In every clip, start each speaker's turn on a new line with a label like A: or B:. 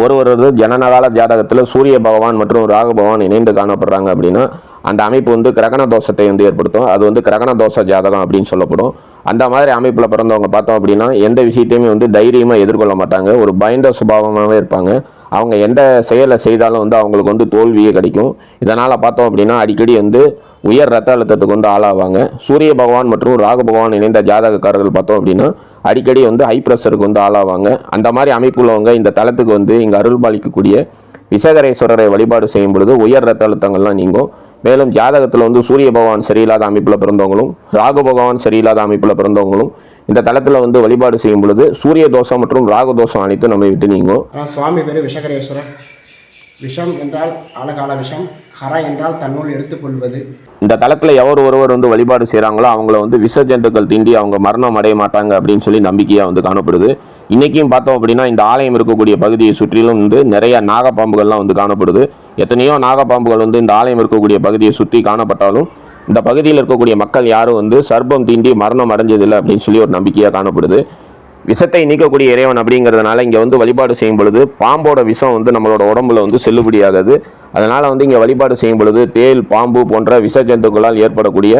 A: ஒருவரது ஜனனகால ஜாதகத்தில் சூரிய பகவான் மற்றும் ராகு பகவான் இணைந்து காணப்படுறாங்க அப்படின்னா அந்த அமைப்பு வந்து கிரகண தோஷத்தை வந்து ஏற்படுத்தும். அது வந்து கிரகண தோஷ ஜாதகம் அப்படின்னு சொல்லப்படும். அந்த மாதிரி அமைப்பில் பிறந்தவங்க பார்த்தோம் அப்படின்னா எந்த விஷயத்தையுமே வந்து தைரியமாக எதிர்கொள்ள மாட்டாங்க. ஒரு பயந்த சுபாவமாகவே இருப்பாங்க. அவங்க எந்த செயலை செய்தாலும் வந்து அவங்களுக்கு வந்து தோல்வியே கிடைக்கும். இதனால் பார்த்தோம் அப்படின்னா அடிக்கடி வந்து உயர் ரத்த அழுத்தத்துக்கு வந்து ஆளாவாங்க. சூரிய பகவான் மற்றும் ராகு பகவான் இணைந்த ஜாதகக்காரர்கள் பார்த்தோம் அப்படின்னா அடிக்கடி வந்து ஹை ப்ரெஷருக்கு வந்து ஆளாவாங்க. அந்த மாதிரி அமைப்புள்ளவங்க இந்த தளத்துக்கு வந்து இங்கே அருள் பாலிக்கக்கூடிய விசகரேஸ்வரரை வழிபாடு செய்யும் பொழுது உயர் ரத்த அழுத்தங்கள்லாம் நீங்கும். மேலும் ஜாதகத்தில் வந்து சூரிய பகவான் சரியில்லாத அமைப்பில் பிறந்தவங்களும் ராகு பகவான் சரியில்லாத அமைப்பில் பிறந்தவங்களும் இந்த தளத்தில் வந்து வழிபாடு செய்யும் பொழுது சூரிய தோஷம் மற்றும் ராகு தோஷம் அனைத்தும் நம்ம விட்டு நீங்கும்.
B: சுவாமி பேர் விஷகரேஸ்வரர் விஷம் என்றால் அழகால விஷம் ஹர என்றால் தன்னுள் எடுத்துக்கொள்வது
A: இந்த தளத்தில் எவர் ஒருவர் வந்து வழிபாடு செய்கிறாங்களோ அவங்கள வந்து விஷ ஜந்துக்கள் தீண்டி அவங்க மரணம் அடைய மாட்டாங்க அப்படின்னு சொல்லி நம்பிக்கையாக வந்து காணப்படுது. இன்றைக்கும் பார்த்தோம் அப்படின்னா இந்த ஆலயம் இருக்கக்கூடிய பகுதியை சுற்றிலும் வந்து நிறைய நாகப்பாம்புகள்லாம் வந்து காணப்படுது. எத்தனையோ நாகப்பாம்புகள் வந்து இந்த ஆலயம் இருக்கக்கூடிய பகுதியை சுற்றி காணப்பட்டாலும் இந்த பகுதியில் இருக்கக்கூடிய மக்கள் யாரும் வந்து சர்ப்பம் தீண்டி மரணம் அடைஞ்சதில்லை அப்படின்னு சொல்லி ஒரு நம்பிக்கையாக காணப்படுது. விஷத்தை நீக்கக்கூடிய இறைவன் அப்படிங்கிறதுனால இங்கே வந்து வழிபாடு செய்யும் பொழுது பாம்போட விஷம் வந்து நம்மளோட உடம்புல வந்து செல்லுபடியாகாது. அதனால் வந்து இங்கே வழிபாடு செய்யும் பொழுது தேல் பாம்பு போன்ற விஷ ஜந்துக்களால் ஏற்படக்கூடிய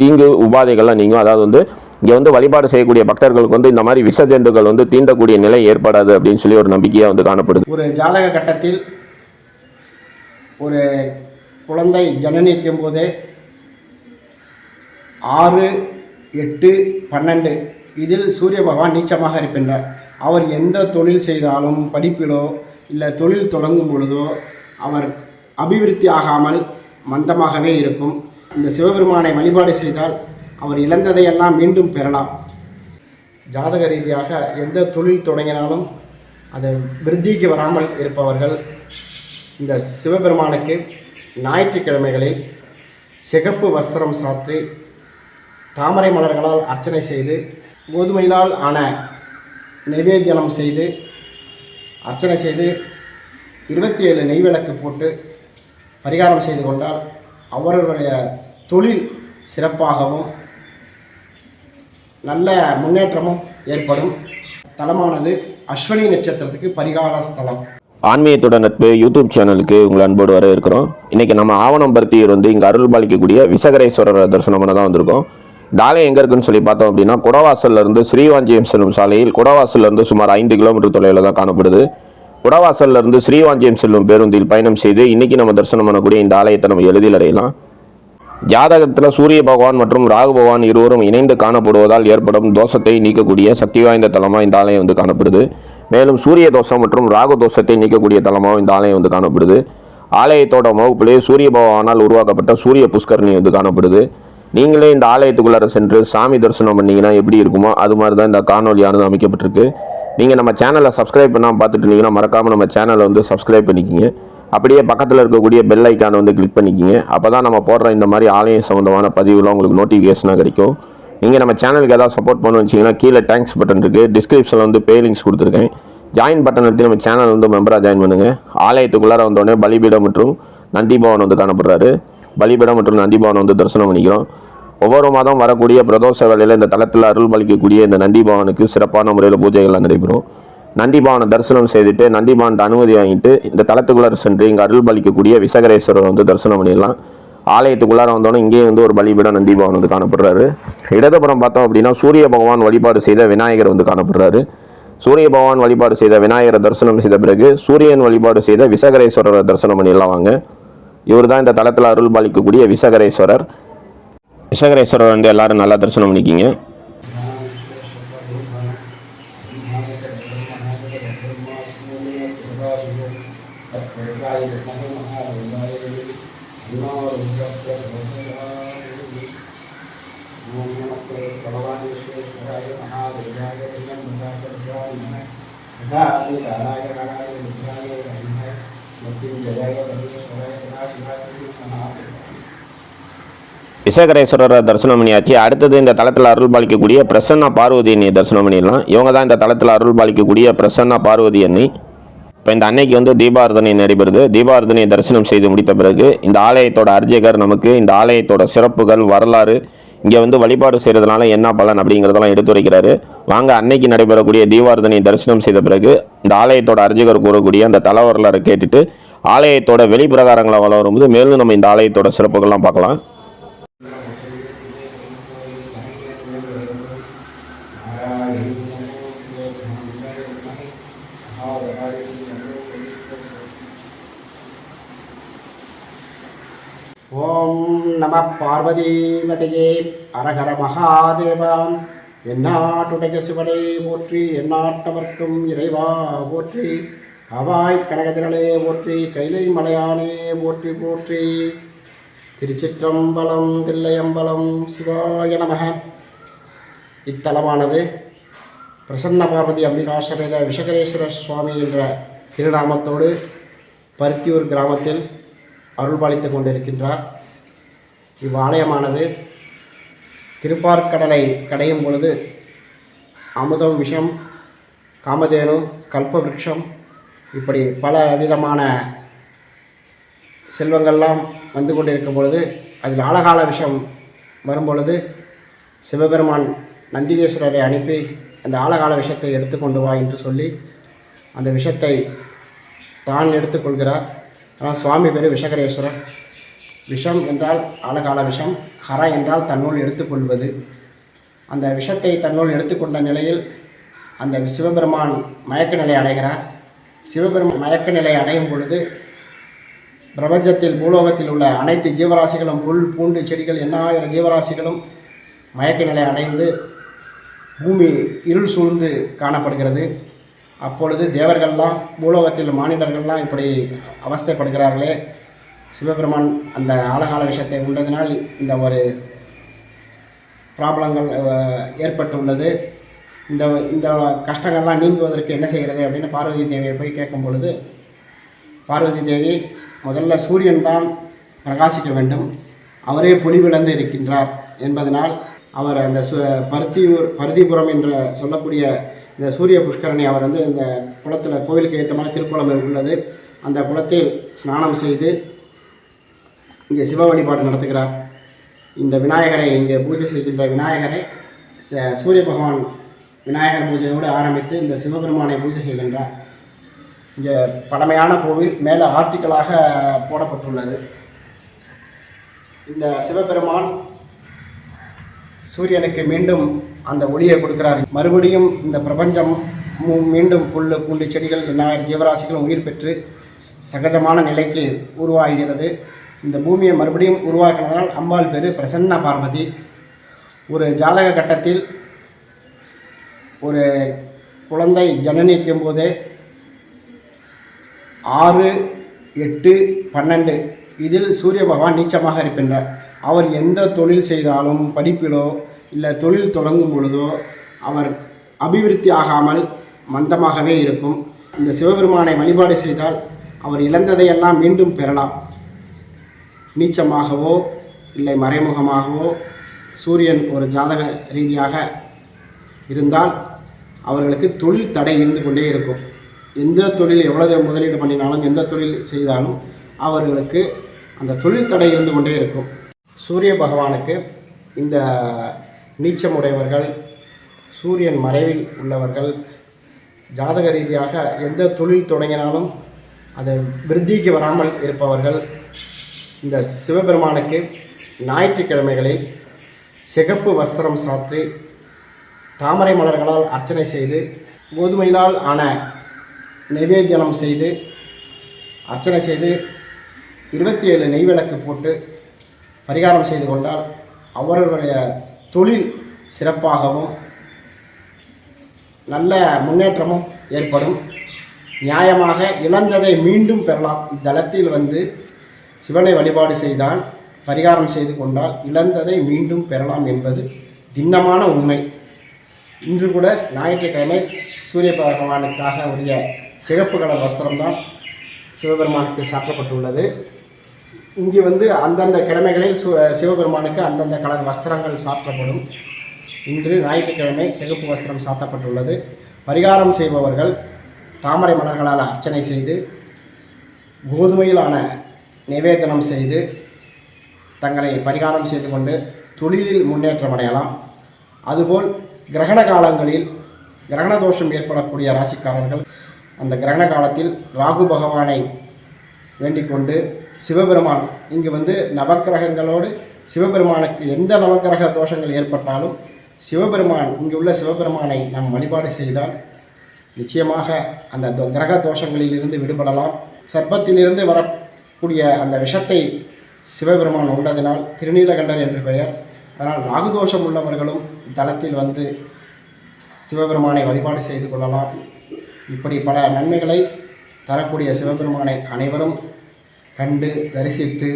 A: தீங்கு உபாதைகள்லாம் நீங்கும். அதாவது வந்து இங்கே வந்து வழிபாடு செய்யக்கூடிய பக்தர்களுக்கு வந்து இந்த மாதிரி விஷ ஜந்துக்கள் வந்து தீண்டக்கூடிய நிலை ஏற்படாது அப்படின்னு சொல்லி ஒரு நம்பிக்கையாக வந்து காணப்படுது.
B: ஒரு ஜாதக கட்டத்தில் ஒரு குழந்தை ஜனனிக்கும் போதே ஆறு எட்டு பன்னெண்டு இதில் சூரிய பகவான் நீச்சமாக இருக்கின்றார். அவர் எந்த தொழில் செய்தாலும் படிப்பிலோ இல்லை தொழில் தொடங்கும் பொழுதோ அவர் அபிவிருத்தி ஆகாமல் மந்தமாகவே இருக்கும். இந்த சிவபெருமானை வழிபாடு செய்தால் அவர் இழந்ததையெல்லாம் மீண்டும் பெறலாம். ஜாதக ரீதியாக எந்த தொழில் தொடங்கினாலும் அது விருத்திக்கு வராமல் இருப்பவர்கள் இந்த சிவபெருமானுக்கு ஞாயிற்றுக்கிழமைகளில் சிகப்பு வஸ்திரம் சாற்றி தாமரை மலர்களால் அர்ச்சனை செய்து கோதுமையினால் ஆன நைவேத்தியம் செய்து அர்ச்சனை செய்து இருபத்தி ஏழு நெய்விளக்கு போட்டு பரிகாரம் செய்து கொண்டால் அவர்களுடைய தொழில் சிறப்பாகவும் நல்ல முன்னேற்றமும் ஏற்படும். தலமானது அஸ்வினி நட்சத்திரத்துக்கு பரிகார ஸ்தலம்.
A: ஆன்மீகத்தோட நட்பு யூடியூப் சேனலுக்கு உங்களை அன்போடு வர இருக்கிறோம் இன்றைக்கி நம்ம ஆவணம் ஆவணம்பருத்தியூர் வந்து இங்கே அருள் பாலிக்கக்கூடிய விசகரேஸ்வரர் தரிசனம் பண்ண தான் வந்திருக்கோம். ஆலயம் எங்கே இருக்குன்னு சொல்லி பார்த்தோம் அப்படின்னா குடவாசல்லேருந்து ஸ்ரீவாஞ்சியம் செல்லும் சாலையில் குடவாசல்லேருந்து சுமார் ஐந்து கிலோமீட்டர் தொலைவில் தான் காணப்படுது. குடவாசல்லேருந்து ஸ்ரீவாஞ்சியம் செல்லும் பேருந்தில் பயணம் செய்து இன்றைக்கி நம்ம தரிசனம் பண்ணக்கூடிய இந்த ஆலயத்தை நம்ம எளிதில் அடையலாம். ஜாதகத்தில் சூரிய பகவான் மற்றும் ராகு பகவான் இருவரும் இணைந்து காணப்படுவதால் ஏற்படும் தோஷத்தை நீக்கக்கூடிய சக்தி வாய்ந்த தலமாக இந்த ஆலயம் வந்து காணப்படுது. மேலும் சூரிய தோஷம் மற்றும் ராகு தோஷத்தை நீக்கக்கூடிய தலமாகவும் இந்த ஆலயம் வந்து காணப்படுது. ஆலயத்தோட முகப்பிலே சூரிய பகவானால் உருவாக்கப்பட்ட சூரிய புஷ்கரணி வந்து காணப்படுது. நீங்களே இந்த ஆலயத்துக்குள்ளார சென்று சாமி தரிசனம் பண்ணிங்கன்னா எப்படி இருக்குமோ அது மாதிரி தான் இந்த காணொலியானது அமைக்கப்பட்டிருக்கு. நீங்கள் நம்ம சேனலை சப்ஸ்கிரைப் பண்ணாமல் பார்த்துட்டு இருந்தீங்கன்னா மறக்காமல் நம்ம சேனலை வந்து சப்ஸ்கிரைப் பண்ணிக்கிங்க. அப்படியே பக்கத்தில் இருக்கக்கூடிய பெல் ஐக்கானை வந்து கிளிக் பண்ணிக்கிங்க. அப்போ தான் நம்ம போடுற இந்த மாதிரி ஆலயம் சம்மந்தமான பதிவுலாம் உங்களுக்கு நோட்டிஃபிகேஷனாக கிடைக்கும். நீங்கள் நம்ம சேனலுக்கு ஏதாவது சப்போர்ட் பண்ண வச்சிங்கன்னா கீழே தேங்க்ஸ் பட்டன் இருக்குது டிஸ்கிரிப்ஷனில் வந்து பே லிங்க்ஸ் கொடுத்துருக்கேன். ஜாயின் பட்டன் எடுத்து நம்ம சேனல் வந்து மெம்பராக ஜாயின் பண்ணுங்கள் ஆலயத்துக்குள்ளார வந்தோடனே பலிபீடம் மற்றும் நந்திபவன் வந்து காணப்படுறாரு. பலிபீடம் மற்றும் நந்திபவன் வந்து தரிசனம் பண்ணிக்கிறோம். ஒவ்வொரு மாதம் வரக்கூடிய பிரதோஷ வேளையில் இந்த தளத்தில் அருள் பலிக்கக்கூடிய இந்த நந்தி பவனுக்கு சிறப்பான முறையில் பூஜைகள்லாம் நடைபெறும். நந்தி பவனை தரிசனம் செய்துட்டு நந்திபவன்ட்ட அனுமதி வாங்கிட்டு இந்த தளத்துக்குள்ளார சென்று இங்கே அருள் பலிக்கக்கூடிய விசகரேஸ்வரர் வந்து தரிசனம் பண்ணிடலாம். ஆலயத்துக்குள்ளார வந்தோடனே இங்கேயும் வந்து ஒரு பலிபீடம் நந்தி பவன் வந்து காணப்படுறாரு. இடதுபுறம் பார்த்தோம் அப்படின்னா சூரிய பகவான் வழிபாடு செய்த விநாயகர் வந்து காணப்படுறாரு. சூரிய பகவான் வழிபாடு செய்த விநாயகரை தரிசனம் செய்த பிறகு சூரியன் வழிபாடு செய்த விசகரேஸ்வரரை தரிசனம் பண்ணிடலாம் வாங்க. இவர் தான் இந்த தளத்தில் அருள் பாலிக்கக்கூடிய விசகரேஸ்வரர். விசகரேஸ்வரர் வந்து எல்லாரும் நல்லா தரிசனம் பண்ணிக்கிங்க. விசகரேஸ்வரரை தரிசனம் பண்ணியாச்சு அடுத்தது இந்த தளத்தில் அருள் பாலிக்கக்கூடிய பிரசன்னா பார்வதி அண்ணியை தரிசனம் பண்ணிடலாம் இவங்க தான் இந்த தளத்தில் அருள் பாலிக்கக்கூடிய பிரசன்னா பார்வதி அண்ணி. இப்போ இந்த அன்னைக்கு வந்து தீபாரதனை நடைபெறுது. தீபாரதனை தரிசனம் செய்து முடித்த பிறகு இந்த ஆலயத்தோட அர்ஜகர் நமக்கு இந்த ஆலயத்தோட சிறப்புகள் வரலாறு இங்கே வந்து வழிபாடு செய்கிறதுனால என்ன பலன் அப்படிங்கிறதெல்லாம் எடுத்துரைக்கிறாரு வாங்க அன்னைக்கு நடைபெறக்கூடிய தீபாரதனை தரிசனம் செய்த பிறகு இந்த ஆலயத்தோட அர்ஜகர் கூறக்கூடிய அந்த தல வரலாறு கேட்டுட்டு ஆலயத்தோட வெளிப்பிரகாரங்களை வளரும்போது மேலும் நம்ம இந்த ஆலயத்தோட சிறப்புகள்லாம் பார்க்கலாம்.
B: ஓம் நம பார்வதீமதையே அரகர மகாதேவாம் எந்நாட்டுடைய சிவனை போற்றி எந்நாட்டவர்க்கும் இறைவா போற்றி அவாய் கனகதிரளே போற்றி கைலை மலையானே போற்றி போற்றி. திருச்சிற்றம்பலம் தில்லையம்பலம் சிவாய நமக. இத்தலமானது பிரசன்ன பார்வதி அம்பிகாசமேத விஷகரேஸ்வர சுவாமி என்ற திருநாமத்தோடு பருத்தியூர் கிராமத்தில் அருள்பாலித்து கொண்டிருக்கின்றார். இவ்வாலயமானது திருப்பார்கடலை கடையும் பொழுது அமுதம் விஷம் காமதேனு கல்பவருஷம் இப்படி பல விதமான செல்வங்கள்லாம் வந்து கொண்டிருக்கும் பொழுது அதில் ஆழகால விஷம் வரும்பொழுது சிவபெருமான் நந்திகேஸ்வரரை அனுப்பி அந்த ஆழகால விஷத்தை எடுத்துக்கொண்டு வா என்று சொல்லி அந்த விஷத்தை தான் எடுத்துக்கொள்கிறார் ஆனால் சுவாமி பேர் விஷகரேஸ்வரர். விஷம் என்றால் ஆழகால விஷம் ஹர என்றால் தன்னுள் எடுத்துக்கொள்வது அந்த விஷத்தை தன்னுள் எடுத்துக்கொண்ட நிலையில் அந்த சிவபெருமான் மயக்க நிலை அடைகிறார். சிவபெருமான் மயக்க நிலை அடையும் பொழுது பிரபஞ்சத்தில் பூலோகத்தில் உள்ள அனைத்து ஜீவராசிகளும் புல் பூண்டு செடிகள் எண்ணாயிரம் ஜீவராசிகளும் மயக்க நிலை அடைந்து பூமி இருள் சூழ்ந்து காணப்படுகிறது. அப்பொழுது தேவர்கள்லாம் பூலோகத்தில் மானிடர்கள்லாம் இப்படி அவஸ்தைப்படுகிறார்களே. சிவபெருமான் அந்த ஆழகால விஷயத்தை உண்டதினால் இந்த ஒரு ப்ராப்ளங்கள் ஏற்பட்டுள்ளது. இந்த இந்த கஷ்டங்கள்லாம் நீங்குவதற்கு என்ன செய்கிறது அப்படின்னு பார்வதி தேவியை போய் கேட்கும் பொழுது பார்வதி தேவி முதல்ல சூரியன் தான் பிரகாசிக்க வேண்டும். அவரே பொலிவிழந்து இருக்கின்றார் என்பதனால் அவர் அந்த சு பருத்தியூர் பருத்திபுரம் என்ற சொல்லக்கூடிய இந்த சூரிய புஷ்கரணி அவர் வந்து இந்த குளத்தில் கோவிலுக்கு ஏற்ற மாதிரி திருக்குளம் உள்ளது. அந்த குளத்தில் ஸ்நானம் செய்து இங்கே சிவ வழிபாடு நடத்துகிறார். இந்த விநாயகரை இங்கே பூஜை செய்கின்ற விநாயகரை ச- சூரிய பகவான் விநாயகர் பூஜையோடு ஆரம்பித்து இந்த சிவபெருமானை பூஜை செய்கின்றார். இங்கே பழமையான கோவில் மேலே ஆர்டிக்கலாக போடப்பட்டுள்ளது. இந்த சிவபெருமான் சூரியனுக்கு மீண்டும் அந்த ஒளியை கொடுக்கிறார். மறுபடியும் இந்த பிரபஞ்சம் மீண்டும் புல் பூண்டு செடிகள் விநாயகர் ஜீவராசிகளும் உயிர் பெற்று சகஜமான நிலைக்கு உருவாகிறது. இந்த பூமியை மறுபடியும் உருவாக்கினதால் அம்பாள் பேர் பிரசன்ன பார்வதி. ஒரு ஜாதக கட்டத்தில் ஒரு குழந்தை ஜனனிக்கும் போதே ஆறு எட்டு பன்னெண்டு. இதில் சூரிய பகவான் நீச்சமாக இருக்கின்றார். அவர் எந்த தொழில் செய்தாலும் படிப்பிலோ இல்லை தொழில் தொடங்கும் பொழுதோ அவர் அபிவிருத்தி ஆகாமல் மந்தமாகவே இருக்கும். இந்த சிவபெருமானை வழிபாடு செய்தால் அவர் இழந்ததையெல்லாம் மீண்டும் பெறலாம். நீச்சமாகவோ இல்லை மறைமுகமாகவோ சூரியன் ஒரு ஜாதக ரீதியாக இருந்தால் அவர்களுக்கு தொழில் தடை இருந்து கொண்டே இருக்கும். எந்த தொழில் எவ்வளவு முதலீடு பண்ணினாலும் எந்த தொழில் செய்தாலும் அவர்களுக்கு அந்த தொழில் தடை இருந்து கொண்டே இருக்கும். சூரிய பகவானுக்கு இந்த நீச்சமுடையவர்கள் சூரியன் மறைவில் உள்ளவர்கள் ஜாதக ரீதியாக எந்த தொழில் தொடங்கினாலும் அதை விருத்திக்கு வராமல் இருப்பவர்கள் இந்த சிவபெருமானுக்கு ஞாயிற்றுக்கிழமைகளில் சிகப்பு வஸ்திரம் சாற்றி தாமரை மலர்களால் அர்ச்சனை செய்து கோதுமையினால் ஆன நைவேத்தியனம் செய்து அர்ச்சனை செய்து இருபத்தி ஏழு நெய்விளக்கு போட்டு பரிகாரம் செய்து கொண்டால் அவர்களுடைய தொழில் சிறப்பாகவும் நல்ல முன்னேற்றமும் ஏற்படும். நியாயமாக இழந்ததை மீண்டும் பெறலாம். இத்தலத்தில் வந்து சிவனை வழிபாடு செய்தால் பரிகாரம் செய்து கொண்டால் இழந்ததை மீண்டும் பெறலாம் என்பது திண்ணமான உண்மை. இன்று கூட ஞாயிற்றுக்கிழமை சூரிய பகவானுக்காக உரிய சிகப்பு கலர் வஸ்திரம்தான் சிவபெருமானுக்கு சாற்றப்பட்டுள்ளது. இங்கே வந்து அந்தந்த கிழமைகளில் சு சிவபெருமானுக்கு அந்தந்த கலர் வஸ்திரங்கள் சாற்றப்படும். இன்று ஞாயிற்றுக்கிழமை சிகப்பு வஸ்திரம் சாத்தப்பட்டுள்ளது பரிகாரம் செய்பவர்கள் தாமரை மலர்களால் அர்ச்சனை செய்து கோதுமையிலான நிவேதனம் செய்து தங்களை பரிகாரம் செய்து கொண்டு தொழிலில் முன்னேற்றம் அடையலாம். அதுபோல் கிரகண காலங்களில் கிரகண தோஷம் ஏற்படக்கூடிய ராசிக்காரர்கள் அந்த கிரகண காலத்தில் ராகு பகவானை வேண்டிக்கொண்டு சிவபெருமான் இங்கு வந்து நவக்கிரகங்களோடு சிவபெருமானுக்கு எந்த நவக்கிரக தோஷங்கள் ஏற்பட்டாலும் சிவபெருமான் இங்கு உள்ள சிவபெருமானை நாம் வழிபாடு செய்தால் நிச்சயமாக அந்த தோ- கிரக தோஷங்களிலிருந்து விடுபடலாம். சர்ப்பத்திலிருந்து வர கூடிய அந்த விஷத்தை சிவபெருமான் உள்ளதினால் திருநீலகண்டர் என்று பெயர். அதனால் ராகுதோஷம் உள்ளவர்களும் தலத்தில் வந்து சிவபெருமானை வழிபாடு செய்து கொள்ளலாம். இப்படி பல நன்மைகளை தரக்கூடிய சிவபெருமானை அனைவரும் கண்டு தரிசித்து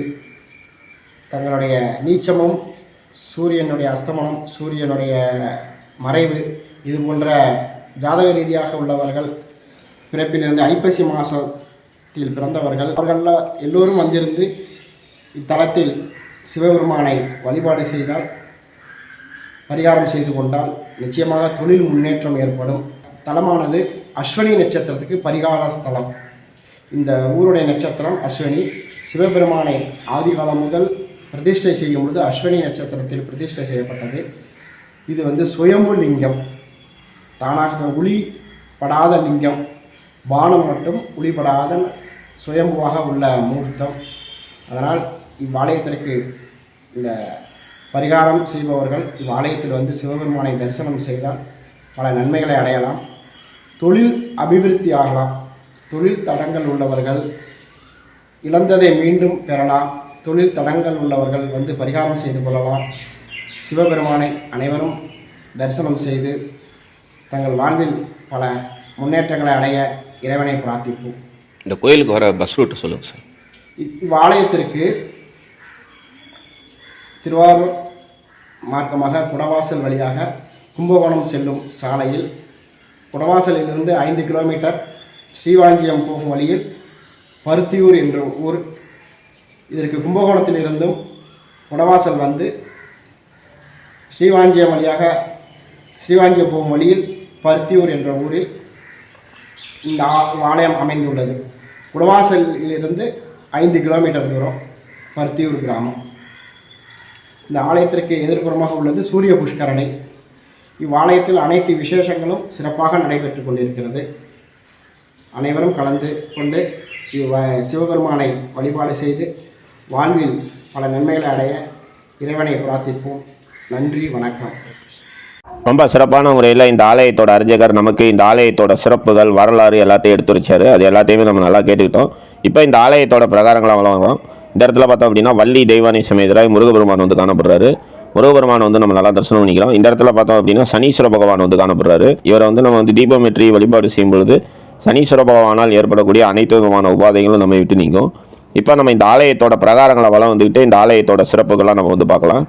B: தங்களுடைய நீச்சமும் சூரியனுடைய அஸ்தமனம் சூரியனுடைய மறைவு இது போன்ற ஜாதக ரீதியாக உள்ளவர்கள் பிறப்பிலிருந்து ஐப்பசி மாதத்தில் பிறந்தவர்கள் அவர்கள் எல்லோரும் வந்திருந்து இத்தலத்தில் சிவபெருமானை வழிபாடு செய்தால் பரிகாரம் செய்து கொண்டால் நிச்சயமாக தொழில் முன்னேற்றம் ஏற்படும். தலமானது அஸ்வினி நட்சத்திரத்துக்கு பரிகார ஸ்தலம். இந்த ஊருடைய நட்சத்திரம் அஸ்வினி. சிவபெருமானை ஆதிகாலம் முதல் பிரதிஷ்டை செய்யும் பொழுது அஸ்வினி நட்சத்திரத்தில் பிரதிஷ்டை செய்யப்பட்டது. இது வந்து சுயம்பு லிங்கம். தானாக ஒளி படாத லிங்கம். வானம் மட்டும் புலிபடாத சுயம்புவாக உள்ள முகூர்த்தம். அதனால் இவ்வாலயத்திற்கு இந்த பரிகாரம் செய்பவர்கள் இவ்வாலயத்தில் வந்து சிவபெருமானை தரிசனம் செய்தால் பல நன்மைகளை அடையலாம். தொழில் அபிவிருத்தி ஆகலாம். தொழில் தடங்கள் உள்ளவர்கள் இழந்ததை மீண்டும் பெறலாம். தொழில் தடங்கள் உள்ளவர்கள் வந்து பரிகாரம் செய்து கொள்ளலாம். சிவபெருமானை அனைவரும் தரிசனம் செய்து தங்கள் வாழ்வில் பல முன்னேற்றங்களை அடைய இறைவனை பிரார்த்திப்போம்.
A: இந்த கோயிலுக்கு வர பஸ் ரூட் சொல்லுங்கள் சார்
B: இவ்வாலயத்திற்கு திருவாரூர் மார்க்கமாக குடவாசல் வழியாக கும்பகோணம் செல்லும் சாலையில் குடவாசலிலிருந்து ஐந்து கிலோமீட்டர் ஸ்ரீவாஞ்சியம் போகும் வழியில் பருத்தியூர் என்ற ஊர் இதற்கு கும்பகோணத்திலிருந்தும் குடவாசல் வந்து ஸ்ரீவாஞ்சியம் வழியாக ஸ்ரீவாஞ்சியம் போகும் வழியில் பருத்தியூர் என்ற ஊரில் இந்த ஆ- ஆலயம் அமைந்துள்ளது. குடவாசலிலிருந்து ஐந்து கிலோமீட்டர் தூரம் பருத்தியூர் கிராமம். இந்த ஆலயத்திற்கு எதிர்ப்புறமாக உள்ளது சூரிய புஷ்கரணை. இவ்வாலயத்தில் அனைத்து விசேஷங்களும் சிறப்பாக நடைபெற்று கொண்டிருக்கிறது. அனைவரும் கலந்து கொண்டு இவ் சிவபெருமானை வழிபாடு செய்து வாழ்வில் பல நன்மைகளை அடைய இறைவனை பிரார்த்திப்போம். நன்றி வணக்கம்.
A: ரொம்ப சிறப்பான முறையில் இந்த ஆலயத்தோட அர்ஜகர் நமக்கு இந்த ஆலயத்தோட சிறப்புகள் வரலாறு எல்லாத்தையும் எடுத்துரைச்சாரு. அது எல்லாத்தையுமே நம்ம நல்லா கேட்டுக்கிட்டோம். இப்போ இந்த ஆலயத்தோட பிரகாரங்களை வளர்றோம் இந்த இடத்துல பார்த்தோம் அப்படின்னா வள்ளி தெய்வானை சமேதராய் முருகபெருமான் வந்து காணப்படுறாரு. முருகபெருமான் வந்து நம்ம நல்லா தரிசனம் பண்ணிக்கிறோம் இந்த இடத்துல பார்த்தோம் அப்படின்னா சனீஸ்வர பகவான் வந்து காணப்படுறாரு. இவரை வந்து நம்ம வந்து தீபமேற்றி வழிபாடு செய்யும் பொழுது சனீஸ்வர பகவானால் ஏற்படக்கூடிய அனைத்து விதமான உபாதைகளும் நம்ம விட்டு நீங்கும். இப்போ நம்ம இந்த ஆலயத்தோட பிரகாரங்களை வளம் வந்துக்கிட்டு இந்த ஆலயத்தோட சிறப்புகள்லாம் நம்ம வந்து பார்க்கலாம்.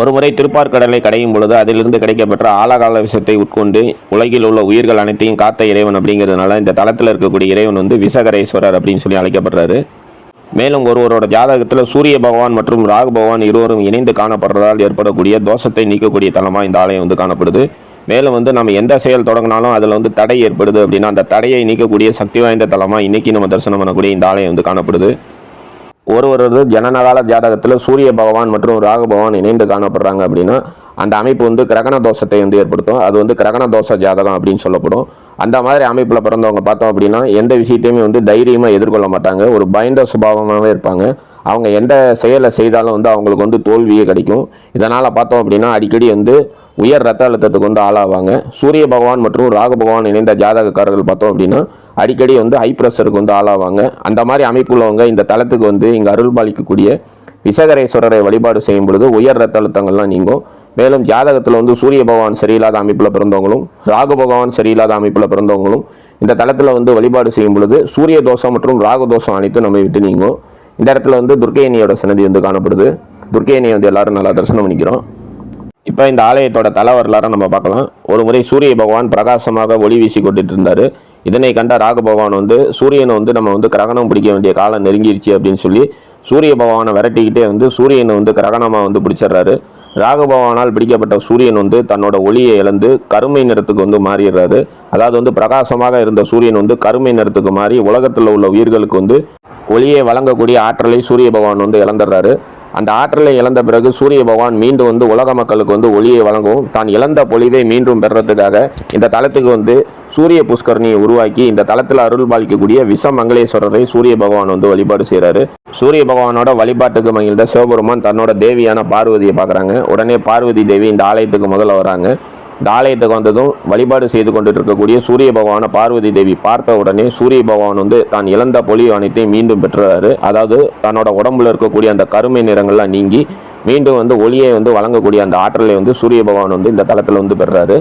A: ஒருமுறை திருப்பார்கடலை கடையும் பொழுது அதிலிருந்து கிடைக்கப்பெற்ற ஆலகால விஷத்தை உட்கொண்டு உலகில் உள்ள உயிர்கள் அனைத்தையும் காத்த இறைவன் அப்படிங்கிறதுனால இந்த தளத்தில் இருக்கக்கூடிய இறைவன் வந்து விசகரேஸ்வரர் அப்படின்னு சொல்லி அழைக்கப்படுறாரு. மேலும் ஒருவரோட ஜாதகத்தில் சூரிய பகவான் மற்றும் ராகு பகவான் இருவரும் இணைந்து காணப்படுறதால் ஏற்படக்கூடிய தோஷத்தை நீக்கக்கூடிய தலமாக இந்த ஆலயம் வந்து காணப்படுது. மேலும் வந்து நம்ம எந்த செயல் தொடங்கினாலும் அதில் வந்து தடை ஏற்படுது அப்படின்னா அந்த தடையை நீக்கக்கூடிய சக்தி வாய்ந்த தலமாக இன்னைக்கு நம்ம தரிசனம் பண்ணக்கூடிய இந்த ஆலயம் வந்து காணப்படுது. ஒருவரது ஜனநகால ஜாதகத்தில் சூரிய பகவான் மற்றும் ராகு பகவான் இணைந்து காணப்படுறாங்க அப்படின்னா அந்த அமைப்பு வந்து கிரகண தோஷத்தை வந்து ஏற்படுத்தும். அது வந்து கிரகண தோஷ ஜாதகம் அப்படின்னு சொல்லப்படும். அந்த மாதிரி அமைப்பில் பிறந்தவங்க பார்த்தோம் அப்படின்னா எந்த விஷயத்தையுமே வந்து தைரியமாக எதிர்கொள்ள மாட்டாங்க. ஒரு பயந்த சுபாவமாகவே இருப்பாங்க. அவங்க எந்த செயலை செய்தாலும் வந்து அவங்களுக்கு வந்து தோல்வியே கிடைக்கும். இதனால் பார்த்தோம் அப்படின்னா அடிக்கடி வந்து உயர் ரத்த அழுத்தத்துக்கு வந்து ஆளாவாங்க. சூரிய பகவான் மற்றும் ராகு பகவான் இணைந்த ஜாதகக்காரர்கள் பார்த்தோம் அப்படின்னா அடிக்கடி வந்து ஹை ப்ரெஷருக்கு வந்து ஆளாவாங்க. அந்த மாதிரி அமைப்பு உள்ளவங்க இந்த தளத்துக்கு வந்து இங்கே அருள் பாலிக்கக்கூடிய விசகரேஸ்வரரை வழிபாடு செய்யும் பொழுது உயர் ரத்த அழுத்தங்கள்லாம் நீங்கும். மேலும் ஜாதகத்தில் வந்து சூரிய பகவான் சரியில்லாத அமைப்பில் பிறந்தவங்களும் ராகு பகவான் சரியில்லாத அமைப்பில் பிறந்தவங்களும் இந்த தளத்தில் வந்து வழிபாடு செய்யும் பொழுது சூரிய தோஷம் மற்றும் ராகு தோஷம் அனைத்தும் நம்ம விட்டு நீங்கும். இந்த இடத்துல வந்து துர்க்கையணியோட சன்னதி வந்து காணப்படுது. துர்க்கையணியை வந்து எல்லாரும் நல்லா தரிசனம் பண்ணிக்கிறோம். இப்போ இந்த ஆலயத்தோட தலை வரலாறை நம்ம பார்க்கலாம். ஒரு முறை சூரிய பகவான் பிரகாசமாக ஒளி வீசி கொண்டுட்டு இருந்தார் இதனை கண்ட ராகு பகவான் வந்து சூரியனை வந்து நம்ம வந்து கிரகணம் பிடிக்க வேண்டிய காலம் நெருங்கிருச்சு அப்படின்னு சொல்லி சூரிய பகவானை விரட்டிக்கிட்டே வந்து சூரியனை வந்து கிரகணமாக வந்து பிடிச்சிடுறாரு. ராகபகவானால் பிடிக்கப்பட்ட சூரியன் வந்து தன்னோட ஒளியை இழந்து கருமை நிறத்துக்கு வந்து மாறிடுறாரு. அதாவது வந்து பிரகாசமாக இருந்த சூரியன் வந்து கருமை நிறத்துக்கு மாறி உலகத்தில் உள்ள உயிர்களுக்கு வந்து ஒளியை வழங்கக்கூடிய ஆற்றலை சூரிய பகவான் வந்து இழந்துடுறாரு. அந்த ஆற்றலை இழந்த பிறகு சூரிய பகவான் மீண்டும் வந்து உலக மக்களுக்கு வந்து ஒளியை வழங்கவும் தான் இழந்த பொழிவை மீண்டும் பெறுறதுக்காக இந்த தளத்துக்கு வந்து சூரிய புஷ்கரணியை உருவாக்கி இந்த தளத்தில் அருள் பாலிக்கக்கூடிய விஷமங்களேஸ்வரரை சூரிய பகவான் வந்து வழிபாடு செய்கிறாரு சூரிய பகவானோட வழிபாட்டுக்கு மகிழ்ந்த சிவபெருமான் தன்னோட தேவியான பார்வதியை பார்க்குறாங்க. உடனே பார்வதி தேவி இந்த ஆலயத்துக்கு முதல்ல வராங்க. இந்த ஆலயத்துக்கு வந்ததும் வழிபாடு செய்து கொண்டு இருக்கக்கூடிய சூரிய பகவானை பார்வதி தேவி பார்த்த உடனே சூரிய பகவான் வந்து தான் இழந்த பொலி அனைத்தையும் மீண்டும் பெற்றுறாரு. அதாவது தன்னோட உடம்புல இருக்கக்கூடிய அந்த கருமை நிறங்கள்லாம் நீங்கி மீண்டும் வந்து ஒளியை வந்து வழங்கக்கூடிய அந்த ஆற்றலை வந்து சூரிய பகவான் வந்து இந்த தளத்தில் வந்து பெறுறாரு.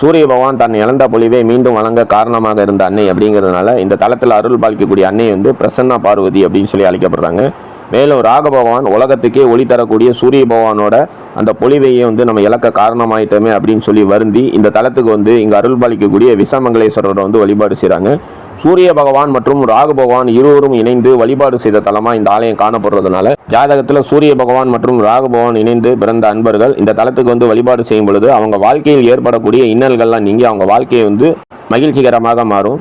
A: சூரிய பகவான் தன் இழந்த பொலிவை மீண்டும் வழங்க காரணமாக இருந்த அன்னை அப்படிங்கிறதுனால இந்த தளத்தில் அருள் பாலிக்கக்கூடிய அன்னை வந்து பிரசன்னா பார்வதி அப்படின்னு சொல்லி அழைக்கப்படுறாங்க. மேலும் ராக பகவான் உலகத்துக்கே ஒளி தரக்கூடிய சூரிய பகவானோட அந்த பொழிவையே வந்து நம்ம இழக்க காரணமாயிட்டோமே அப்படின்னு சொல்லி வருந்தி இந்த தளத்துக்கு வந்து இங்கே அருள் பாலிக்கக்கூடிய விசமங்கலேஸ்வரரை வந்து வழிபாடு செய்கிறாங்க சூரிய பகவான் மற்றும் ராகு பகவான் இருவரும் இணைந்து வழிபாடு செய்த தலமாக இந்த ஆலயம் காணப்படுறதுனால ஜாதகத்தில் சூரிய பகவான் மற்றும் ராகு பகவான் இணைந்து பிறந்த அன்பர்கள் இந்த தலத்துக்கு வந்து வழிபாடு செய்யும் பொழுது அவங்க வாழ்க்கையில் ஏற்படக்கூடிய இன்னல்கள்லாம் நீங்கி அவங்க வாழ்க்கையை வந்து மகிழ்ச்சிகரமாக மாறும்.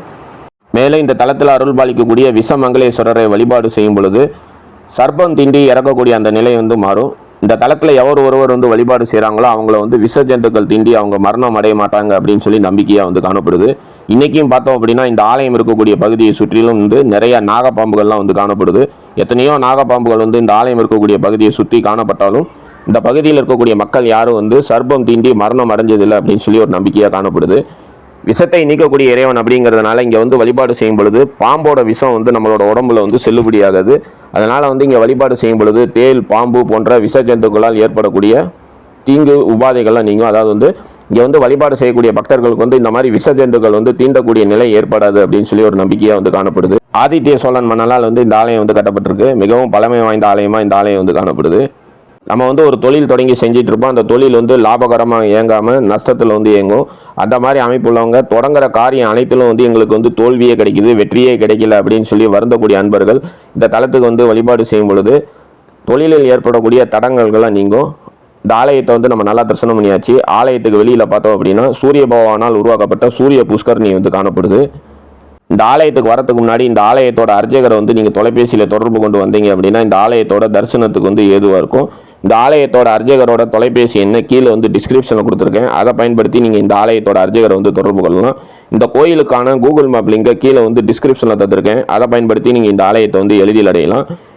A: மேலும் இந்த தலத்தில் அருள் பாலிக்கக்கூடிய விஷமங்களேஸ்வரரை வழிபாடு செய்யும் பொழுது சர்ப்பம் திண்டி இறக்கக்கூடிய அந்த நிலை வந்து மாறும். இந்த தளத்தில் எவர் ஒருவர் வந்து வழிபாடு செய்கிறாங்களோ அவங்கள வந்து விஷ ஜந்துக்கள் தீண்டி அவங்க மரணம் அடைய மாட்டாங்க அப்படின்னு சொல்லி நம்பிக்கையாக வந்து காணப்படுது. இன்றைக்கும் பார்த்தோம் அப்படின்னா இந்த ஆலயம் இருக்கக்கூடிய பகுதியை சுற்றிலும் வந்து நிறைய நாகப்பாம்புகள்லாம் வந்து காணப்படுது. எத்தனையோ நாகப்பாம்புகள் வந்து இந்த ஆலயம் இருக்கக்கூடிய பகுதியை சுற்றி காணப்பட்டாலும் இந்த பகுதியில் இருக்கக்கூடிய மக்கள் யாரும் வந்து சர்ப்பம் தீண்டி மரணம் அடைஞ்சதில்லை அப்படின்னு சொல்லி ஒரு நம்பிக்கையாக காணப்படுது. விஷத்தை நீக்கக்கூடிய இறைவன் அப்படிங்கிறதுனால இங்கே வந்து வழிபாடு செய்யும் பொழுது பாம்போட விஷம் வந்து நம்மளோட உடம்புல வந்து செல்லுபடியாகாது. அதனால் வந்து இங்கே வழிபாடு செய்யும் பொழுது தேல் பாம்பு போன்ற விஷ ஜந்துக்களால் ஏற்படக்கூடிய தீங்கு உபாதைகள்லாம் நீங்கும். அதாவது வந்து இங்கே வந்து வழிபாடு செய்யக்கூடிய பக்தர்களுக்கு வந்து இந்த மாதிரி விஷ ஜந்துக்கள் வந்து தீண்டக்கூடிய நிலை ஏற்படாது அப்படின்னு சொல்லி ஒரு நம்பிக்கையாக வந்து காணப்படுது. ஆதித்ய சோழன் மன்னனால் வந்து இந்த ஆலயம் வந்து கட்டப்பட்டிருக்கு. மிகவும் பழமை வாய்ந்த ஆலயமாக இந்த ஆலயம் வந்து காணப்படுது. நம்ம வந்து ஒரு தொழில் தொடங்கி செஞ்சுட்டு இருப்போம். அந்த தொழில் வந்து லாபகரமாக இயங்காமல் நஷ்டத்தில் வந்து இயங்கும். அந்த மாதிரி அமைப்புள்ளவங்க தொடங்குற காரியம் அனைத்திலும் வந்து எங்களுக்கு வந்து தோல்வியே கிடைக்குது வெற்றியே கிடைக்கல அப்படின்னு சொல்லி வருந்தக்கூடிய அன்பர்கள் இந்த தளத்துக்கு வந்து வழிபாடு செய்யும் பொழுது தொழிலில் ஏற்படக்கூடிய தடங்கல்கள்லாம் நீங்கும். இந்த ஆலயத்தை வந்து நம்ம நல்லா தரிசனம் பண்ணியாச்சு. ஆலயத்துக்கு வெளியில் பார்த்தோம் அப்படின்னா சூரிய பகவானால் உருவாக்கப்பட்ட சூரிய புஷ்கரணி வந்து காணப்படுது. இந்த ஆலயத்துக்கு வரத்துக்கு முன்னாடி இந்த ஆலயத்தோட அர்ச்சகரை வந்து நீங்கள் தொலைபேசியில் தொடர்பு கொண்டு வந்தீங்க அப்படின்னா இந்த ஆலயத்தோட தரிசனத்துக்கு வந்து ஏதுவாக இருக்கும். இந்த ஆலயத்தோட அர்ச்சகரோட தொலைபேசி என்ன கீழே வந்து டிஸ்கிரிப்ஷனில் கொடுத்துருக்கேன். அதை பயன்படுத்தி நீங்கள் இந்த ஆலயத்தோட அர்ச்சகரை வந்து தொடர்பு கொள்ளலாம். இந்த கோயிலுக்கான கூகுள் மேப் லிங்கை கீழே வந்து டிஸ்கிரிப்ஷனில் தந்திருக்கேன். அதை பயன்படுத்தி நீங்கள் இந்த ஆலயத்தை வந்து எளிதில் அடையலாம்.